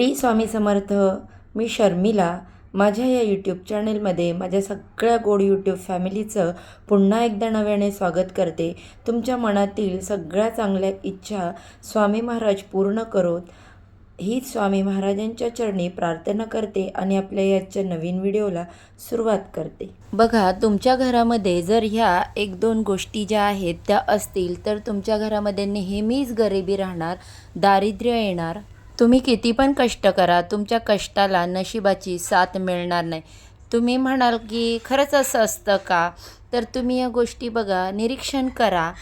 T Swami Samarth मी शर्मिला. माझ्या या YouTube चॅनेलमध्ये माझ्या सगळ्या गोड यूट्यूब फॅमिलीचं पुन्हा एकदा नव्याने स्वागत करते. तुमच्या मनातील सगळ्या चांगल्या इच्छा स्वामी महाराज पूर्ण करोत. ही स्वामी महाराजांच्या चरणी प्रार्थना करते आणि आपल्या याच्या नवीन व्हिडिओला सुरुवात करते. बघा तुमच्या घरामध्ये जर ह्या एक दोन गोष्टी ज्या आहेत त्या असतील तर तुमच्या घरामध्ये नेहमीच गरिबी राहणार दारिद्र्य येणार. तुम्ही किती पण कष्ट करा तुमच्या कष्टाला नशिबाची साथ मिळणार नाही. तुम्ही म्हणाल की खरंच असं असतं का? तर तुम्ही या गोष्टी बघा निरीक्षण करा.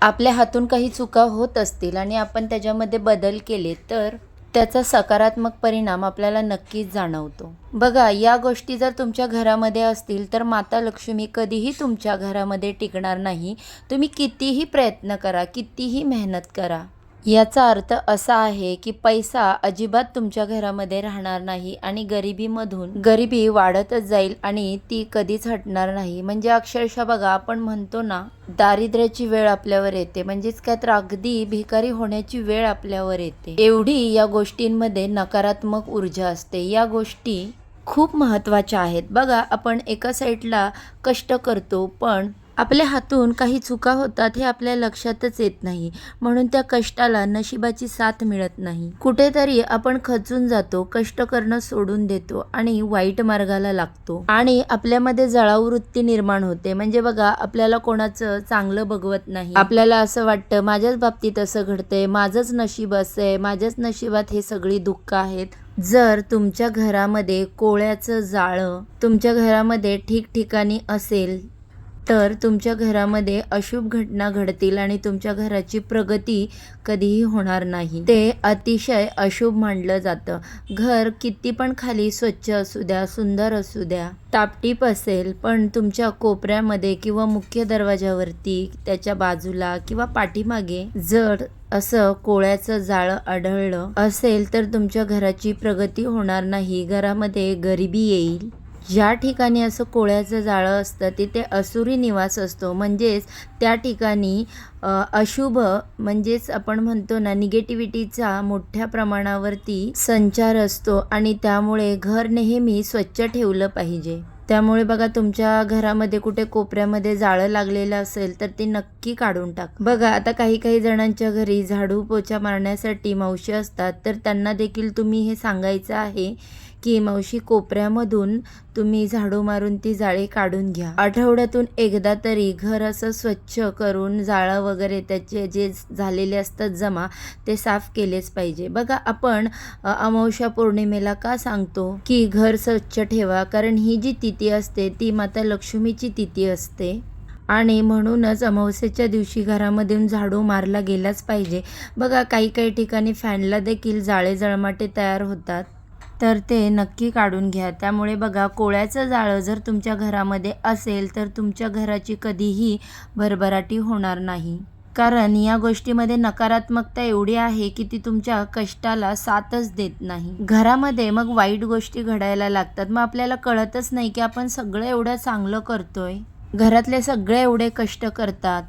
आपल्या हातून काही चुका होत असतील आणि आपण त्याच्यामध्ये बदल केले तर त्याचा सकारात्मक परिणाम आपल्याला नक्कीच जाणवतो. बघा या गोष्टी जर तुमच्या घरामध्ये असतील तर माता लक्ष्मी कधीही तुमच्या घरामध्ये टिकणार नाही. तुम्ही कितीही प्रयत्न करा कितीही मेहनत करा. याचा अर्थ असा आहे की पैसा अजिबात तुमच्या घरामध्ये राहणार नाही आणि गरिबीमधून गरिबी वाढतच जाईल आणि ती कधीच हटणार नाही. म्हणजे अक्षरशः बघा आपण म्हणतो ना दारिद्र्याची वेळ आपल्यावर येते. म्हणजेच काय तर अगदी भिकारी होण्याची वेळ आपल्यावर येते. एवढी या गोष्टींमध्ये नकारात्मक ऊर्जा असते. या गोष्टी खूप महत्त्वाच्या आहेत. बघा आपण एका साईडला कष्ट करतो पण आपल्या हातून काही चुका होतात हे आपल्या लक्षातच येत नाही. म्हणून त्या कष्टाला नशिबाची साथ मिळत नाही. कुठेतरी आपण खचून जातो कष्ट करणं सोडून देतो आणि वाईट मार्गाला लागतो. आणि आपल्यामध्ये जळावृत्ती निर्माण होते. म्हणजे बघा आपल्याला कोणाचं चांगलं बघवत नाही. आपल्याला असं वाटतं माझ्याच बाबतीत असं घडतंय माझंच नशीब असं आहे माझ्याच नशिबात हे सगळी दुःख आहेत. जर तुमच्या घरामध्ये कोळ्याचं जाळं तुमच्या घरामध्ये ठिकठिकाणी असेल तर तुमच्या घरामध्ये अशुभ घटना घडतील आणि तुमच्या घराची प्रगती कधीही होणार नाही. ते अतिशय अशुभ मानलं जातं. घर किती पण खाली स्वच्छ असू द्या सुंदर असू द्या टापटीप असेल पण तुमच्या कोपऱ्यामध्ये किंवा मुख्य दरवाजावरती त्याच्या बाजूला किंवा पाठीमागे जर असं कोळ्याचं जाळं आढळलं असेल तर तुमच्या घराची प्रगती होणार नाही. घरामध्ये गरिबी येईल. ज्या ठिकाणी असं कोळ्याचं जाळं असतं तिथे असुरी निवास असतो. म्हणजेच त्या ठिकाणी अशुभ म्हणजेच आपण म्हणतो ना निगेटिव्हिटीचा मोठ्या प्रमाणावरती संचार असतो आणि त्यामुळे घर नेहमी स्वच्छ ठेवलं पाहिजे. त्यामुळे बघा तुमच्या घरामध्ये कुठे कोपऱ्यामध्ये जाळं लागलेलं असेल तर ते नक्की काढून टाक. बघा आता काही काही जणांच्या घरी झाडू पोछा मारण्यासाठी मावशी असतात तर त्यांना देखील तुम्ही हे सांगायचं आहे की मावशी कोपऱ्यामधून तुम्ही झाडू मारून ती जाळी काढून घ्या. आठवड्यातून एकदा तरी घर असं स्वच्छ करून जाळं वगैरे त्याचे जे झालेले असतात जमा ते साफ केलेच पाहिजे. बघा आपण अमावस्या पौर्णिमेला का सांगतो? की घर स्वच्छ ठेवा कारण ही जी तिथी असते ती माता लक्ष्मीची तिथी असते. आणि म्हणूनच अमावस्येच्या दिवशी घरामधून झाडू मारला गेलाच पाहिजे. बघा काही काही ठिकाणी फॅनला देखील जाळे जळमाटे तयार होतात. तर ते नक्की काढून घ्या. त्यामुळे बघा कोळ्याचं जाळं जर तुमच्या घरामध्ये असेल तर तुमच्या घराची कधीही भरभराटी होणार नाही. कारण या गोष्टीमध्ये नकारात्मकता एवढी आहे की ती तुमच्या कष्टाला साथच देत नाही. घरामध्ये मग वाईट गोष्टी घडायला लागतात. मग आपल्याला कळतच नाही की आपण सगळं एवढं चांगलं करतोय. घरातले सगळे एवढे कष्ट करतात.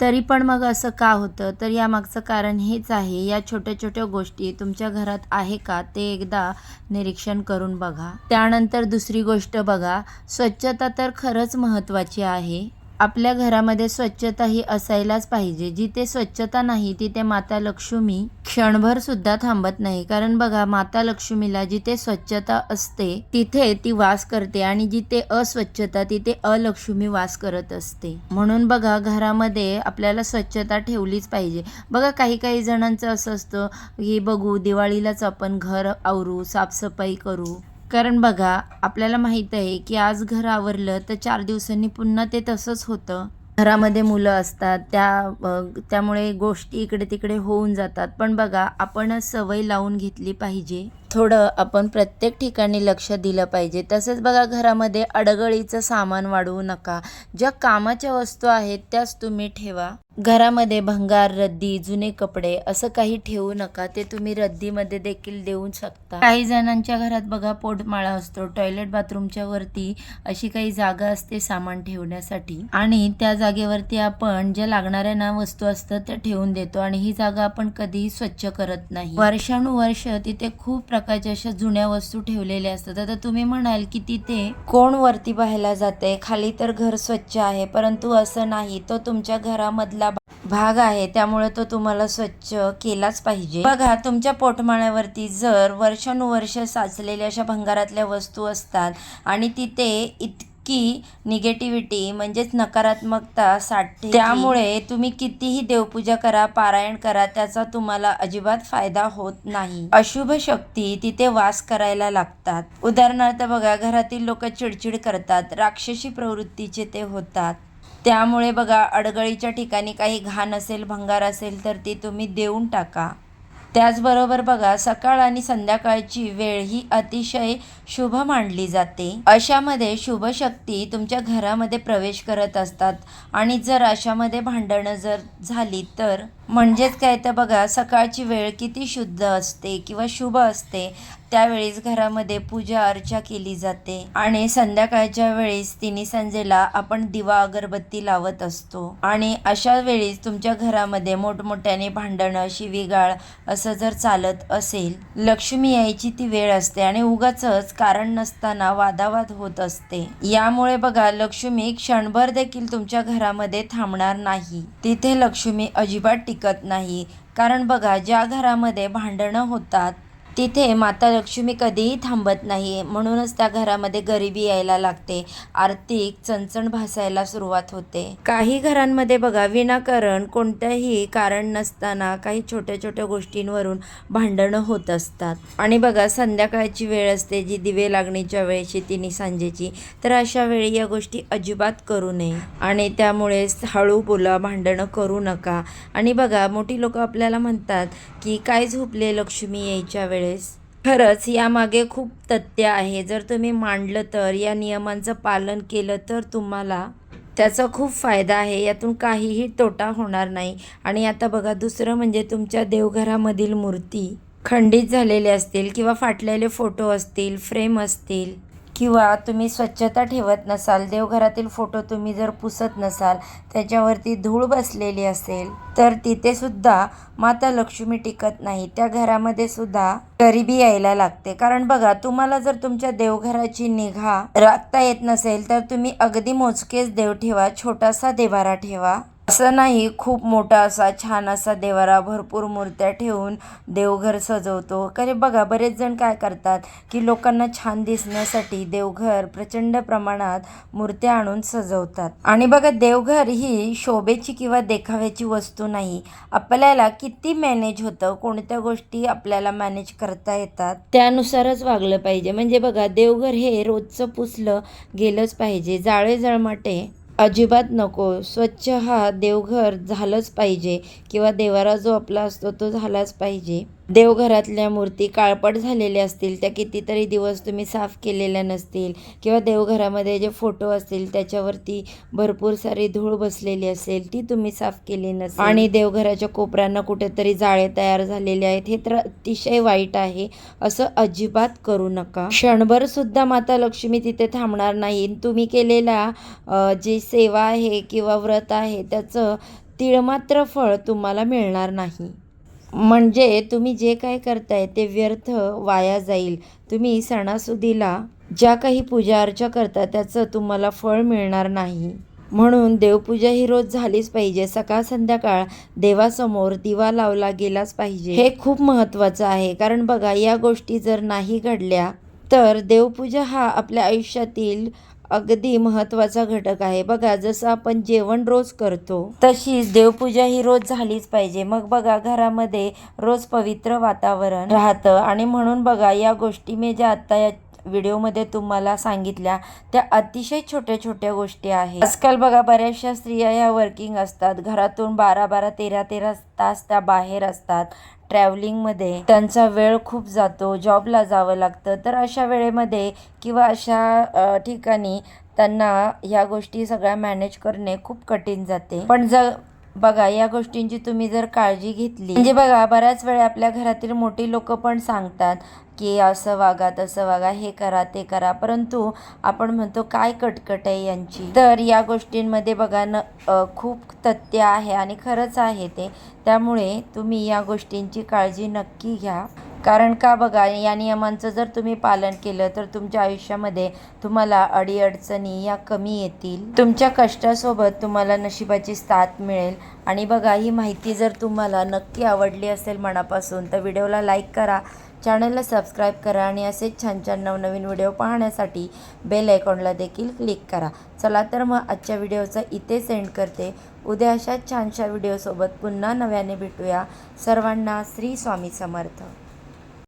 तरी पण मग असं का होतं? तर यामागचं कारण हेच आहे. या छोट्या छोट्या गोष्टी तुमच्या घरात आहे का? ते एकदा निरीक्षण करून बघा. त्यानंतर दुसरी गोष्ट बघा. स्वच्छता तर खरंच महत्त्वाची आहे. आपल्या घरामध्ये स्वच्छता ही असायलाच पाहिजे. जिथे स्वच्छता नाही तिथे माता लक्ष्मी क्षणभर सुद्धा थांबत नाही. कारण बघा माता लक्ष्मीला जिथे स्वच्छता असते तिथे ती वास करते आणि जिथे अस्वच्छता तिथे अलक्ष्मी वास करत असते. म्हणून बघा घरामध्ये आपल्याला स्वच्छता ठेवलीच पाहिजे. बघा काही काही जणांचं असं असतं की बघू दिवाळीलाच आपण घर आवरू साफसफाई करू. कारण बघा आपल्याला माहीत आहे की आज घर आवरलं तर चार दिवसांनी पुन्हा ते तसंच होतं. घरामध्ये मुलं असतात त्या त्यामुळे गोष्टी इकडे तिकडे होऊन जातात. पण बघा आपणच सवय लावून घेतली पाहिजे. थोडं आपण प्रत्येक ठिकाणी लक्ष दिलं पाहिजे. तसेच बघा घरामध्ये अडगळीचं सामान वाढवू नका. ज्या कामाच्या वस्तू आहेत त्याच तुम्ही ठेवा. घरामध्ये भंगार रद्दी जुने कपडे असं काही ठेवू नका. ते तुम्ही रद्दीमध्ये देखील देऊ शकता. काही जणांच्या घरात बघा पोटमाळा असतो. टॉयलेट बाथरूमच्या वरती अशी काही जागा असते सामान ठेवण्यासाठी. आणि त्या जागेवरती आपण ज्या लागणाऱ्या ना वस्तू असतात त्या ठेवून देतो. आणि ही जागा आपण कधीही स्वच्छ करत नाही. वर्षानुवर्ष तिथे खूप प्रकार प्रकारच्या अशा जुन्या वस्तू ठेवलेल्या असतात. आता तुम्ही म्हणाल की तिथे कोण वरती पाहायला जाते खाली तर घर स्वच्छ आहे परंतु असं नाही. तो तुमच्या घरामधला भाग आहे त्यामुळे तो तुम्हाला स्वच्छ केलाच पाहिजे. बघा तुमच्या पोटमाळ्यावरती जर वर्षानुवर्ष साचलेल्या अशा भंगारातल्या वस्तू असतात आणि तिथे इत की निगेटिव्हिटी म्हणजेच नकारात्मकता साठते त्यामुळे तुम्ही कितीही देवपूजा करा पारायण करा त्याचा तुम्हाला अजिबात फायदा होत नाही. अशुभ शक्ती तिथे वास करायला लागतात. उदाहरणार्थ बघा घरातील लोक चिडचिड करतात राक्षसी प्रवृत्तीचे ते होतात. त्यामुळे बघा अडगळीच्या ठिकाणी काही घाण असेल भंगार असेल तर ती तुम्ही देऊन टाका. त्याचबरोबर बघा सकाळ आणि संध्याकाळची वेळ ही अतिशय शुभ मानली जाते. अशामध्ये शुभ शक्ती तुमच्या घरामध्ये प्रवेश करत असतात. आणि जर अशामध्ये भांडणं जर झाली तर? म्हणजेच काय? तर बघा सकाळची वेळ किती शुद्ध असते किंवा शुभ असते त्यावेळेस घरामध्ये पूजा अर्चा केली जाते. आणि संध्याकाळच्या वेळेस तिन्ही संजेला आपण दिवा अगरबत्ती लावत असतो. आणि अशा वेळेस तुमच्या घरामध्ये मोठमोठ्याने भांडणं शिवीगाळ असं जर चालत असेल लक्ष्मी यायची ती वेळ असते. आणि उगाचच कारण नसताना वादावाद होत असते. यामुळे बघा लक्ष्मी क्षणभर देखील तुमच्या घरामध्ये थांबणार नाही. तिथे लक्ष्मी अजिबात टिकत नाही. कारण बघा ज्या घरामध्ये भांडणं होतात तिथे माता लक्ष्मी कधीही थांबत नाही. म्हणूनच त्या घरामध्ये गरिबी यायला लागते. आर्थिक चणचण भासायला सुरुवात होते. काही घरांमध्ये बघा विनाकारण कोणत्याही कारण नसताना काही छोट्या छोट्या गोष्टींवरून भांडणं होत असतात. आणि बघा संध्याकाळची वेळ असते जी दिवे लागणीच्या वेळेची तिने सांजेची तर अशा वेळी या गोष्टी अजिबात करू नये. आणि त्यामुळे हळू बोला भांडणं करू नका. आणि बघा मोठी लोक आपल्याला म्हणतात की काय झोपले लक्ष्मी यायच्या वेळेस? खरंच यामागे खूप तथ्य आहे. जर तुम्ही मांडलं तर या नियमांचं पालन केलं तर तुम्हाला त्याचा खूप फायदा आहे. यातून काहीही तोटा होणार नाही. आणि आता बघा दुसरं म्हणजे तुमच्या देवघरामधील मूर्ती खंडित झालेले असतील किंवा फाटलेले फोटो असतील फ्रेम असतील किंवा तुम्ही स्वच्छता ठेवत नसाल देवघरातील फोटो तुम्ही जर पुसत नसाल त्याच्यावरती धूळ बसलेली असेल तर तिथे सुद्धा माता लक्ष्मी टिकत नाही. त्या घरामध्ये सुद्धा गरिबी यायला लागते. कारण बघा तुम्हाला जर तुमच्या देवघराची निगा राखता येत नसेल तर तुम्ही अगदी मोजकेच देव ठेवा छोटासा देवारा ठेवा. असं नाही खूप मोठा असा छान असा देवारा भरपूर मूर्त्या ठेवून देवघर सजवतो. कारण बघा बरेच जण काय करतात की लोकांना छान दिसण्यासाठी देवघर प्रचंड प्रमाणात मूर्त्या आणून सजवतात. आणि बघा देवघर ही शोभेची किंवा देखाव्याची वस्तू नाही. आपल्याला किती मॅनेज होतं कोणत्या गोष्टी आपल्याला मॅनेज करता येतात त्यानुसारच वागलं पाहिजे. म्हणजे बघा देवघर हे रोजचं पुसलं गेलंच पाहिजे. जाळे जळमाटे अजिबात नको. स्वच्छ हा देवघर झालंच पाहिजे किंवा देवारा जो आपला असतो तो झालाच पाहिजे. देवघरातल्या मूर्ती काळपट झालेल्या असतील त्या कितीतरी दिवस तुम्ही साफ केलेल्या नसतील किंवा देवघरामध्ये जे फोटो असतील त्याच्यावरती भरपूर सारी धूळ बसलेली असेल ती तुम्ही साफ केली नसेल. आणि देवघराच्या कोपऱ्यांना कुठेतरी जाळे तयार झालेले आहेत. हे तर अतिशय वाईट आहे. असं अजिबात करू नका. क्षणभर सुद्धा माता लक्ष्मी तिथे थांबणार नाही. तुम्ही केलेला जी सेवा आहे किंवा व्रत आहे त्याचं तिळमात्र फळ तुम्हाला मिळणार नाही. म्हणजे तुम्ही जे काय करताय ते व्यर्थ वाया जाईल. तुम्ही सणासुदीला ज्या काही पूजा अर्चा करता त्याचं तुम्हाला फळ मिळणार नाही. म्हणून देवपूजा ही रोज झालीच पाहिजे. सकाळ संध्याकाळ देवासमोर दिवा लावला गेलाच पाहिजे. हे खूप महत्त्वाचं आहे. कारण बघा या गोष्टी जर नाही घडल्या तर देवपूजा हा आपल्या आयुष्यातील अगदी महत्त्वाचा घटक आहे. बघा जसं आपण जेवण रोज करतो तशीच देवपूजा ही रोज झालीच पाहिजे. मग बघा घरामध्ये रोज पवित्र वातावरण राहतं. आणि म्हणून बघा या गोष्टी मी ज्या आत्ता या व्हिडिओमध्ये तुम्हाला सांगितल्या त्या अतिशय छोट्या छोट्या गोष्टी आहेत. आजकाल बघा बऱ्याचशा स्त्रिया ह्या वर्किंग असतात. घरातून बारा बारा तेरा तेरा तास त्या बाहेर असतात. ट्रॅव्हलिंगमध्ये त्यांचा वेळ खूप जातो जॉबला जावं लागतं. तर अशा वेळेमध्ये किंवा अशा ठिकाणी त्यांना ह्या गोष्टी सगळ्या मॅनेज करणे खूप कठीण जाते. पण जर बघा या गोष्टींची तुम्ही जर काळजी घेतली. म्हणजे बघा बऱ्याच वेळा आपल्या घरातील मोठी लोक पण सांगतात की असं वागा तसं वागा हे करा ते करा. परंतु आपण म्हणतो काय कटकट आहे यांची? तर या गोष्टींमध्ये बघा न खूप तथ्य आहे आणि खरंच आहे ते. त्यामुळे तुम्ही या गोष्टींची काळजी नक्की घ्या. कारण का बघा या नियमांचं जर तुम्ही पालन केलं तर तुमच्या आयुष्यामध्ये तुम्हाला अडीअडचणी या कमी येतील. तुमच्या कष्टासोबत तुम्हाला नशिबाची साथ मिळेल. आणि बघा ही माहिती जर तुम्हाला नक्की आवडली असेल मनापासून तर व्हिडिओला लाईक करा चॅनलला सबस्क्राईब करा आणि असेच छान छान नवनवीन व्हिडिओ पाहण्यासाठी बेल आयकॉनला देखील क्लिक करा. चला तर मग आजच्या व्हिडिओचा इथे सेंड करते. उद्या अशाच छानशा व्हिडिओसोबत पुन्हा नव्याने भेटूया. सर्वांना श्री स्वामी समर्थ.